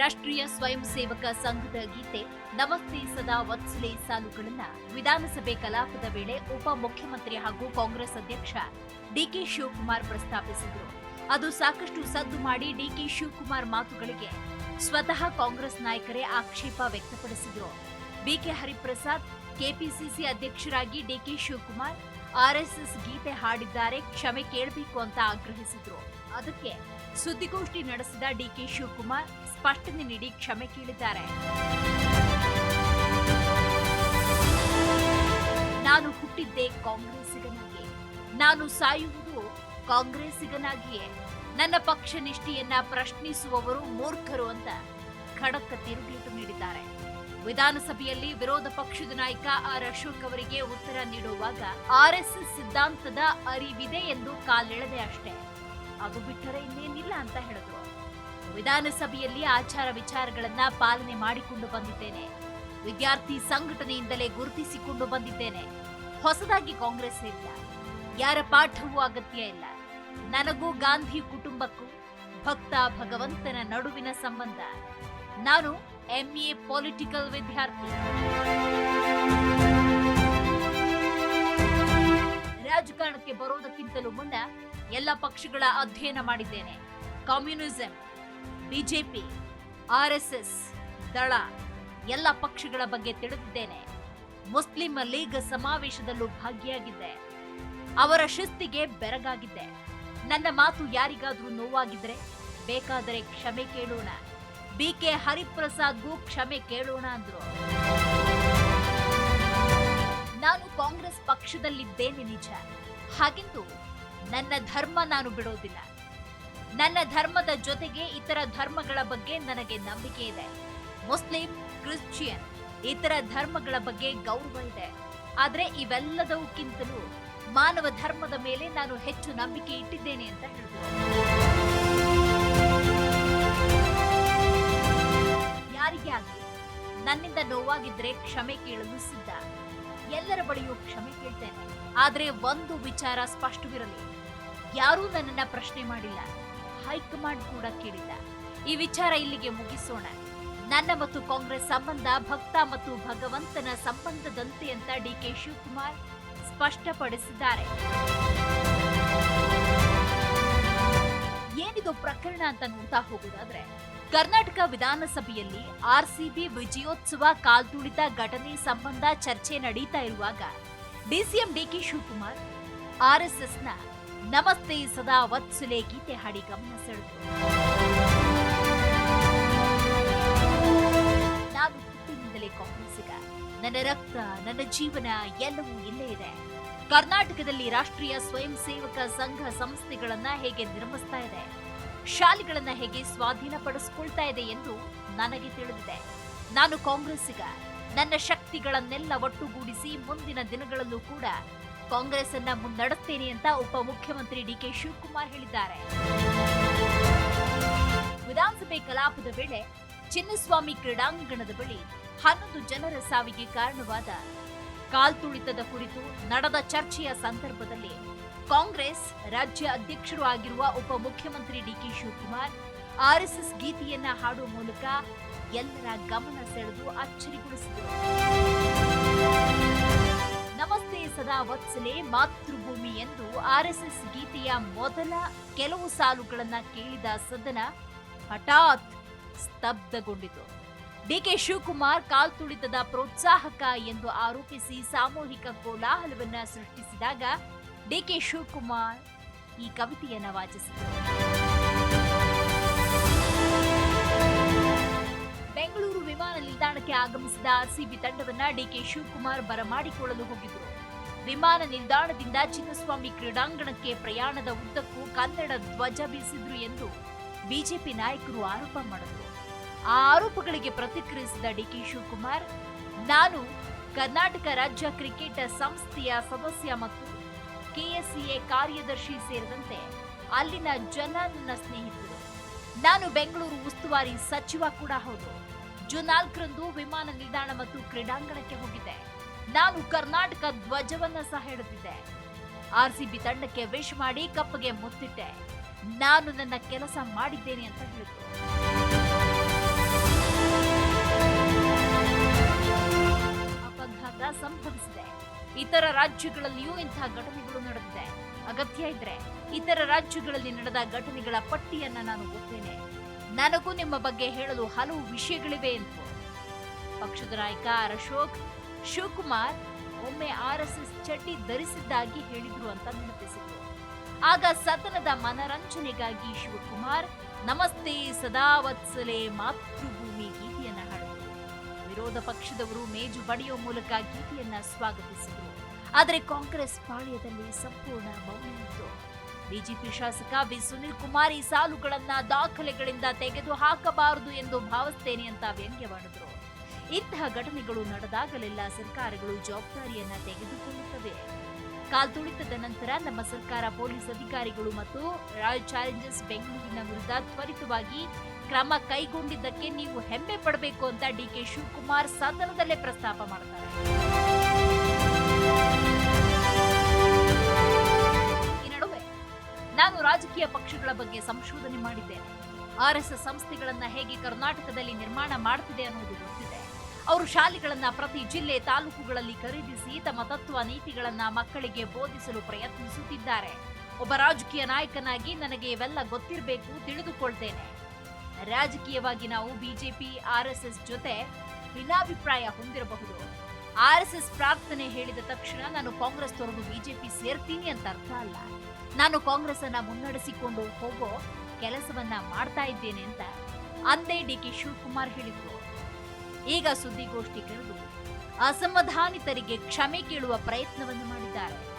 ರಾಷ್ಟ್ರೀಯ ಸ್ವಯಂ ಸೇವಕ ಸಂಘದ ಗೀತೆ ನಮಸ್ತೆ ಸದಾ ವತ್ಸಲೆ ಸಾಲುಗಳನ್ನ ವಿಧಾನಸಭೆ ಕಲಾಪದ ವೇಳೆ ಉಪ ಮುಖ್ಯಮಂತ್ರಿ ಹಾಗೂ ಕಾಂಗ್ರೆಸ್ ಅಧ್ಯಕ್ಷ ಡಿಕೆ ಶಿವಕುಮಾರ್ ಪ್ರಸ್ತಾಪಿಸಿದರು. ಅದು ಸಾಕಷ್ಟು ಸದ್ದು ಮಾಡಿ ಡಿಕೆ ಶಿವಕುಮಾರ್ ಮಾತುಗಳಿಗೆ ಸ್ವತಃ ಕಾಂಗ್ರೆಸ್ ನಾಯಕರೇ ಆಕ್ಷೇಪ ವ್ಯಕ್ತಪಡಿಸಿದರು. ಬಿಕೆ ಹರಿಪ್ರಸಾದ್, ಕೆಪಿಸಿಸಿ ಅಧ್ಯಕ್ಷರಾಗಿ ಡಿಕೆ ಶಿವಕುಮಾರ್ ಆರ್ಎಸ್ಎಸ್ ಗೀತೆ ಹಾಡಿದ್ದಾರೆ, ಕ್ಷಮೆ ಕೇಳಬೇಕು ಅಂತ ಆಗ್ರಹಿಸಿದ್ರು. ಅದಕ್ಕೆ ಸುದ್ದಿಗೋಷ್ಠಿ ನಡೆಸಿದ ಡಿಕೆ ಶಿವಕುಮಾರ್ ಸ್ಪಷ್ಟನೆ ನೀಡಿ ಕ್ಷಮೆ ಕೇಳಿದ್ದಾರೆ. ನಾನು ಹುಟ್ಟಿದ್ದೆ ಕಾಂಗ್ರೆಸ್ಸಿಗನಾಗಿ ನಾನು ಸಾಯುವುದು ಕಾಂಗ್ರೆಸ್ಸಿಗನಾಗಿಯೇ, ನನ್ನ ಪಕ್ಷ ನಿಷ್ಠೆಯನ್ನ ಪ್ರಶ್ನಿಸುವವರು ಮೂರ್ಖರು ಅಂತ ಖಡಕ್ ತಿರುಗೇಟು ನೀಡಿದ್ದಾರೆ. ವಿಧಾನಸಭೆಯಲ್ಲಿ ವಿರೋಧ ಪಕ್ಷದ ನಾಯಕ ಆರ್ ಅಶೋಕ್ ಅವರಿಗೆ ಉತ್ತರ ನೀಡುವಾಗ ಆರ್ಎಸ್ಎಸ್ ಸಿದ್ಧಾಂತದ ಅರಿವಿದೆ ಎಂದು ಕಾಲೆಳೆದೆ ಅಷ್ಟೇ. ಅದು ಬಿಟ್ಟರೆ ಇನ್ನೇನಿಲ್ಲ ಅಂತ ಹೇಳಿದ್ರು. ವಿಧಾನಸಭೆಯಲ್ಲಿ ಆಚಾರ ವಿಚಾರಗಳನ್ನ ಪಾಲನೆ ಮಾಡಿಕೊಂಡು ಬಂದಿದ್ದೇನೆ. ವಿದ್ಯಾರ್ಥಿ ಸಂಘಟನೆಯಿಂದಲೇ ಗುರುತಿಸಿಕೊಂಡು ಬಂದಿದ್ದೇನೆ. ಹೊಸದಾಗಿ ಕಾಂಗ್ರೆಸ್ ಇಲ್ಲ. ಯಾರ ಪಾಠವೂ ಅಗತ್ಯ ಇಲ್ಲ. ನನಗೂ ಗಾಂಧಿ ಕುಟುಂಬಕ್ಕೂ ಭಕ್ತ ಭಗವಂತನ ನಡುವಿನ ಸಂಬಂಧ. ನಾನು ಎಂಎ ಪೊಲಿಟಿಕಲ್ ವಿದ್ಯಾರ್ಥಿ. ರಾಜಕಾರಣಕ್ಕೆ ಬರೋದಕ್ಕಿಂತಲೂ ಮುನ್ನ ಎಲ್ಲ ಪಕ್ಷಗಳ ಅಧ್ಯಯನ ಮಾಡಿದ್ದೇನೆ. ಕಮ್ಯುನಿಸಂ, ಬಿಜೆಪಿ ಆರ್ಎಸ್ಎಸ್ ದಳ, ಎಲ್ಲ ಪಕ್ಷಗಳ ಬಗ್ಗೆ ತಿಳಿದಿದ್ದೇನೆ. ಮುಸ್ಲಿಂ ಲೀಗ್ ಸಮಾವೇಶದಲ್ಲೂ ಭಾಗಿಯಾಗಿದ್ದೆ. ಅವರ ಶಿಸ್ತಿಗೆ ಬೆರಗಾಗಿದ್ದೆ. ನನ್ನ ಮಾತು ಯಾರಿಗಾದರೂ ನೋವಾಗಿದ್ರೆ ಬೇಕಾದರೆ ಕ್ಷಮೆ ಕೇಳೋಣ. ಬಿಕೆ ಹರಿಪ್ರಸಾದ್ಗೂ ಕ್ಷಮೆ ಕೇಳೋಣ ಅಂದ್ರು. ನಾನು ಕಾಂಗ್ರೆಸ್ ಪಕ್ಷದಲ್ಲಿದ್ದೇನೆ ನಿಜ. ಹಾಗೆಂದು ನನ್ನ ಧರ್ಮ ನಾನು ಬಿಡೋದಿಲ್ಲ. ನನ್ನ ಧರ್ಮದ ಜೊತೆಗೆ ಇತರ ಧರ್ಮಗಳ ಬಗ್ಗೆ ನನಗೆ ನಂಬಿಕೆ ಇದೆ. ಮುಸ್ಲಿಂ, ಕ್ರಿಶ್ಚಿಯನ್ ಇತರ ಧರ್ಮಗಳ ಬಗ್ಗೆ ಗೌರವ ಇದೆ. ಆದರೆ ಇವೆಲ್ಲದಕ್ಕಿಂತಲೂ ಮಾನವ ಧರ್ಮದ ಮೇಲೆ ನಾನು ಹೆಚ್ಚು ನಂಬಿಕೆ ಇಟ್ಟಿದ್ದೇನೆ ಅಂತ ಹೇಳಿದ್ರು ನೋವಾಗಿದ್ರೆ ಕ್ಷಮೆ ಕೇಳಲು ಸಿದ್ಧ. ಎಲ್ಲರ ಬಳಿಯೂ ಕ್ಷಮೆ ಕೇಳ್ತೇನೆ. ಆದ್ರೆ ಒಂದು ವಿಚಾರ ಸ್ಪಷ್ಟವಿರಲಿ. ಯಾರೂ ನನ್ನನ್ನ ಪ್ರಶ್ನೆ ಮಾಡಿಲ್ಲ. ಹೈಕಮಾಂಡ್ ಕೂಡ ಕೇಳಿಲ್ಲ. ಈ ವಿಚಾರ ಇಲ್ಲಿಗೆ ಮುಗಿಸೋಣ. ನನ್ನ ಮತ್ತು ಕಾಂಗ್ರೆಸ್ ಸಂಬಂಧ ಭಕ್ತ ಮತ್ತು ಭಗವಂತನ ಸಂಬಂಧದಂತೆ ಅಂತ ಡಿ ಕೆ ಶಿವಕುಮಾರ್ ಸ್ಪಷ್ಟಪಡಿಸಿದ್ದಾರೆ. ಏನಿದು ಪ್ರಕರಣ ಅಂತ ನೋಡ್ತಾ ಹೋಗೋದಾದ್ರೆ ಕರ್ನಾಟಕ ವಿಧಾನಸಭೆಯಲ್ಲಿ ಆರ್ಸಿಬಿ ವಿಜಯೋತ್ಸವ ಕಾಲ್ತುಳಿತ ಘಟನೆ ಸಂಬಂಧ ಚರ್ಚೆ ನಡೀತಾ ಇರುವಾಗ ಡಿಸಿಎಂ ಡಿಕೆ ಶಿವಕುಮಾರ್, ಆರ್ಎಸ್ಎಸ್ನ ನಮಸ್ತೆ ಸದಾ ವತ್ಸಲೆ ಗೀತೆ ಹಾಡಿ ಗಮನ ಸೆಳೆದರು. ನಾನು ಹುಟ್ಟಿನಿಂದಲೇ ಕಾಂಗ್ರೆಸ್ಸಿಗ. ನನ್ನ ರಕ್ತ, ನನ್ನ ಜೀವನ ಎಲ್ಲವೂ ಇಲ್ಲೇ ಇದೆ. ಕರ್ನಾಟಕದಲ್ಲಿ ರಾಷ್ಟ್ರೀಯ ಸ್ವಯಂ ಸೇವಕ ಸಂಘ ಸಂಸ್ಥೆಗಳನ್ನ ಹೇಗೆ ನಿರ್ಮಿಸ್ತಾ ಇದೆ? ಶಾಲೆಗಳನ್ನ ಹೇಗೆ ಸ್ವಾಧೀನಪಡಿಸಿಕೊಳ್ತಾ ಇದೆ ಎಂದು ನನಗೆ ತಿಳಿದಿದೆ. ನಾನು ಕಾಂಗ್ರೆಸ್ಸಿಗ. ನನ್ನ ಶಕ್ತಿಗಳನ್ನೆಲ್ಲ ಒಟ್ಟುಗೂಡಿಸಿ ಮುಂದಿನ ದಿನಗಳಲ್ಲೂ ಕೂಡ ಕಾಂಗ್ರೆಸ್ ಅನ್ನ ಮುನ್ನಡೆಸ್ತೇನೆ ಅಂತ ಉಪಮುಖ್ಯಮಂತ್ರಿ ಡಿಕೆ ಶಿವಕುಮಾರ್ ಹೇಳಿದ್ದಾರೆ. ವಿಧಾನಸಭೆ ಕಲಾಪದ ವೇಳೆ ಚಿನ್ನಸ್ವಾಮಿ ಕ್ರೀಡಾಂಗಣದ ಬಳಿ ಹನ್ನೊಂದು ಜನರ ಸಾವಿಗೆ ಕಾರಣವಾದ ಕಾಲ್ತುಳಿತದ ಕುರಿತು ನಡೆದ ಚರ್ಚೆಯ ಸಂದರ್ಭದಲ್ಲಿ ಕಾಂಗ್ರೆಸ್ ರಾಜ್ಯ ಅಧ್ಯಕ್ಷರು ಆಗಿರುವ ಉಪಮುಖ್ಯಮಂತ್ರಿ ಡಿಕೆ ಶಿವಕುಮಾರ್ ಆರ್ಎಸ್ಎಸ್ ಗೀತೆಯನ್ನ ಹಾಡುವ ಮೂಲಕ ಎಲ್ಲರ ಗಮನ ಸೆಳೆದು ಅಚ್ಚರಿಗೊಳಿಸಿದರು. ನಮಸ್ತೆ ಸದಾ ವತ್ಸಲೆ, ಮಾತೃಭೂಮಿ ಎಂದು ಆರ್ಎಸ್ಎಸ್ ಗೀತೆಯ ಮೊದಲ ಕೆಲವು ಸಾಲುಗಳನ್ನ ಕೇಳಿದ ಸದನ ಹಠಾತ್ ಸ್ತಬ್ಧಗೊಂಡಿತು. ಡಿಕೆ ಶಿವಕುಮಾರ್ ಕಾಲ್ತುಳಿತದ ಪ್ರೋತ್ಸಾಹಕ ಎಂದು ಆರೋಪಿಸಿ ಸಾಮೂಹಿಕ ಕೋಲಾಹಲವನ್ನ ಸೃಷ್ಟಿಸಿದಾಗ ಡಿಕೆ ಶಿವಕುಮಾರ್ ಈ ಕವಿತೆಯನ್ನು ವಾಚಿಸಿದರು. ಬೆಂಗಳೂರು ವಿಮಾನ ನಿಲ್ದಾಣಕ್ಕೆ ಆಗಮಿಸಿದ ಆರ್ಸಿಬಿ ತಂಡವನ್ನ ಡಿಕೆ ಶಿವಕುಮಾರ್ ಬರಮಾಡಿಕೊಳ್ಳಲು ಹೋಗಿದ್ರು. ವಿಮಾನ ನಿಲ್ದಾಣದಿಂದ ಚಿನ್ನಸ್ವಾಮಿ ಕ್ರೀಡಾಂಗಣಕ್ಕೆ ಪ್ರಯಾಣದ ಉದ್ದಕ್ಕೂ ಕನ್ನಡ ಧ್ವಜ ಬೀಸಿದ್ರು ಎಂದು ಬಿಜೆಪಿ ನಾಯಕರು ಆರೋಪ ಮಾಡಿದರು. ಆ ಆರೋಪಗಳಿಗೆ ಪ್ರತಿಕ್ರಿಯಿಸಿದ ಡಿಕೆ ಶಿವಕುಮಾರ್, ನಾನು ಕರ್ನಾಟಕ ರಾಜ್ಯ ಕ್ರಿಕೆಟ್ ಸಂಸ್ಥೆಯ ಸದಸ್ಯ ಮತ್ತು ಕೆಎಸ್ಸಿಎ ಕಾರ್ಯದರ್ಶಿ ಸೇರಿದಂತೆ ಅಲ್ಲಿನ ಜನ ನನ್ನ ಸ್ನೇಹಿತರು. ನಾನು ಬೆಂಗಳೂರು ಉಸ್ತುವಾರಿ ಸಚಿವ ಕೂಡ ಹೌದು. ಜೂನ್ ನಾಲ್ಕರಂದು ವಿಮಾನ ನಿಲ್ದಾಣ ಮತ್ತು ಕ್ರೀಡಾಂಗಣಕ್ಕೆ ಹೋಗಿದ್ದೆ. ನಾನು ಕರ್ನಾಟಕ ಧ್ವಜವನ್ನ ಸಹ ಹಿಡಿದಿದ್ದೆ ಆರ್ಸಿಬಿ ತಂಡಕ್ಕೆ ವಿಶ್ ಮಾಡಿ ಕಪ್ಗೆ ಮುತ್ತಿಟ್ಟೆ. ನಾನು ನನ್ನ ಕೆಲಸ ಮಾಡಿದ್ದೇನೆ ಅಂತ ಹೇಳಿದ್ರು. ಅಪಘಾತ ಸಂಭವಿಸಿದೆ. ಇತರ ರಾಜ್ಯಗಳಲ್ಲಿಯೂ ಇಂತಹ ಘಟನೆಗಳು ನಡೆದಿದೆ. ಅಗತ್ಯ ಇದ್ರೆ ಇತರ ರಾಜ್ಯಗಳಲ್ಲಿ ನಡೆದ ಘಟನೆಗಳ ಪಟ್ಟಿಯನ್ನ ನಾನು ಓದ್ತೇನೆ ನನಗೂ ನಿಮ್ಮ ಬಗ್ಗೆ ಹೇಳಲು ಹಲವು ವಿಷಯಗಳಿವೆ ಎಂದು. ಪಕ್ಷದ ನಾಯಕ ಆರ್ ಅಶೋಕ್, ಶಿವಕುಮಾರ್ ಒಮ್ಮೆ ಆರ್ ಎಸ್ ಎಸ್ ಚಡ್ಡಿ ಧರಿಸಿದ್ದಾಗಿ ಹೇಳಿದ್ರು ಅಂತ ನೆನಪಿಸಿದ್ರು. ಆಗ ಸದನದ ಮನರಂಜನೆಗಾಗಿ ಶಿವಕುಮಾರ್, ನಮಸ್ತೆ ಸದಾವತ್ಸಲೆ ಮಾತೃಭೂಮಿ ಗೀತೆಯನ್ನ ವಿರೋಧ ಪಕ್ಷದವರು ಮೇಜು ಬಡಿಯುವ ಮೂಲಕ ಗೀತೆಯನ್ನ ಸ್ವಾಗತಿಸಿದರು. ಆದರೆ ಕಾಂಗ್ರೆಸ್ ಪಾಳ್ಯದಲ್ಲಿ ಸಂಪೂರ್ಣ ಮೌನ ಬಿಜೆಪಿ ಶಾಸಕ ಬಿ. ಸುನಿಲ್ ಕುಮಾರ್ ಈ ಸಾಲುಗಳನ್ನ ದಾಖಲೆಗಳಿಂದ ತೆಗೆದು ಹಾಕಬಾರದು ಎಂದು ಭಾವಿಸ್ತೇನೆ ಅಂತ ವ್ಯಂಗ್ಯವಾಡಿದರು. ಇಂತಹ ಘಟನೆಗಳು ನಡೆದಾಗಲೆಲ್ಲ ಸರ್ಕಾರಗಳು ಜವಾಬ್ದಾರಿಯನ್ನ ತೆಗೆದುಕೊಳ್ಳುತ್ತವೆ. ಕಾಲ್ತುಳಿತದ ನಂತರ ನಮ್ಮ ಸರ್ಕಾರ ಪೊಲೀಸ್ ಅಧಿಕಾರಿಗಳು ಮತ್ತು ರಾಯಲ್ ಚಾಲೆಂಜರ್ಸ್ ಬೆಂಗಳೂರಿನ ವಿರುದ್ಧ ತ್ವರಿತವಾಗಿ ಕ್ರಮ ಕೈಗೊಂಡಿದ್ದಕ್ಕೆ ನೀವು ಹೆಮ್ಮೆ ಪಡಬೇಕು ಅಂತ ಡಿ ಕೆ ಶಿವಕುಮಾರ್ ಸದನದಲ್ಲೇ ಪ್ರಸ್ತಾಪ ಮಾಡ್ತಾರೆ. ಈ ನಡುವೆ ನಾನು ರಾಜಕೀಯ ಪಕ್ಷಗಳ ಬಗ್ಗೆ ಸಂಶೋಧನೆ ಮಾಡಿದ್ದೇನೆ. ಆರ್ಎಸ್ಎಸ್ ಸಂಸ್ಥೆಗಳನ್ನ ಹೇಗೆ ಕರ್ನಾಟಕದಲ್ಲಿ ನಿರ್ಮಾಣ ಮಾಡ್ತಿದೆ ಅನ್ನೋದು ಗೊತ್ತಿದೆ. ಅವರು ಶಾಲೆಗಳನ್ನ ಪ್ರತಿ ಜಿಲ್ಲೆ ತಾಲೂಕುಗಳಲ್ಲಿ ಖರೀದಿಸಿ ತಮ್ಮ ತತ್ವ ನೀತಿಗಳನ್ನ ಮಕ್ಕಳಿಗೆ ಬೋಧಿಸಲು ಪ್ರಯತ್ನಿಸುತ್ತಿದ್ದಾರೆ. ಒಬ್ಬ ರಾಜಕೀಯ ನಾಯಕನಾಗಿ ನನಗೆ ಇವೆಲ್ಲ ಗೊತ್ತಿರಬೇಕು, ತಿಳಿದುಕೊಳ್ತೇನೆ. ರಾಜಕೀಯವಾಗಿ ನಾವು ಬಿಜೆಪಿ ಆರ್ಎಸ್ಎಸ್ ಜೊತೆ ಭಿನ್ನಾಭಿಪ್ರಾಯ ಹೊಂದಿರಬಹುದು. ಆರ್ಎಸ್ಎಸ್ ಪ್ರಾರ್ಥನೆ ಹೇಳಿದ ತಕ್ಷಣ ನಾನು ಕಾಂಗ್ರೆಸ್ ತೊರೆದು ಬಿಜೆಪಿ ಸೇರ್ತೀನಿ ಅಂತ ಅರ್ಥ ಅಲ್ಲ. ನಾನು ಕಾಂಗ್ರೆಸ್ ಅನ್ನ ಮುನ್ನಡೆಸಿಕೊಂಡು ಹೋಗೋ ಕೆಲಸವನ್ನ ಮಾಡ್ತಾ ಇದ್ದೇನೆ ಅಂತ ಅಂದೇ ಡಿ ಕೆ ಶಿವಕುಮಾರ್ ಹೇಳಿದರು. ಈಗ ಸುದ್ದಿಗೋಷ್ಠಿ ಕರೆದು ಅಸಮಾಧಾನಿತರಿಗೆ ಕ್ಷಮೆ ಕೇಳುವ ಪ್ರಯತ್ನವನ್ನು ಮಾಡಿದ್ದಾರೆ.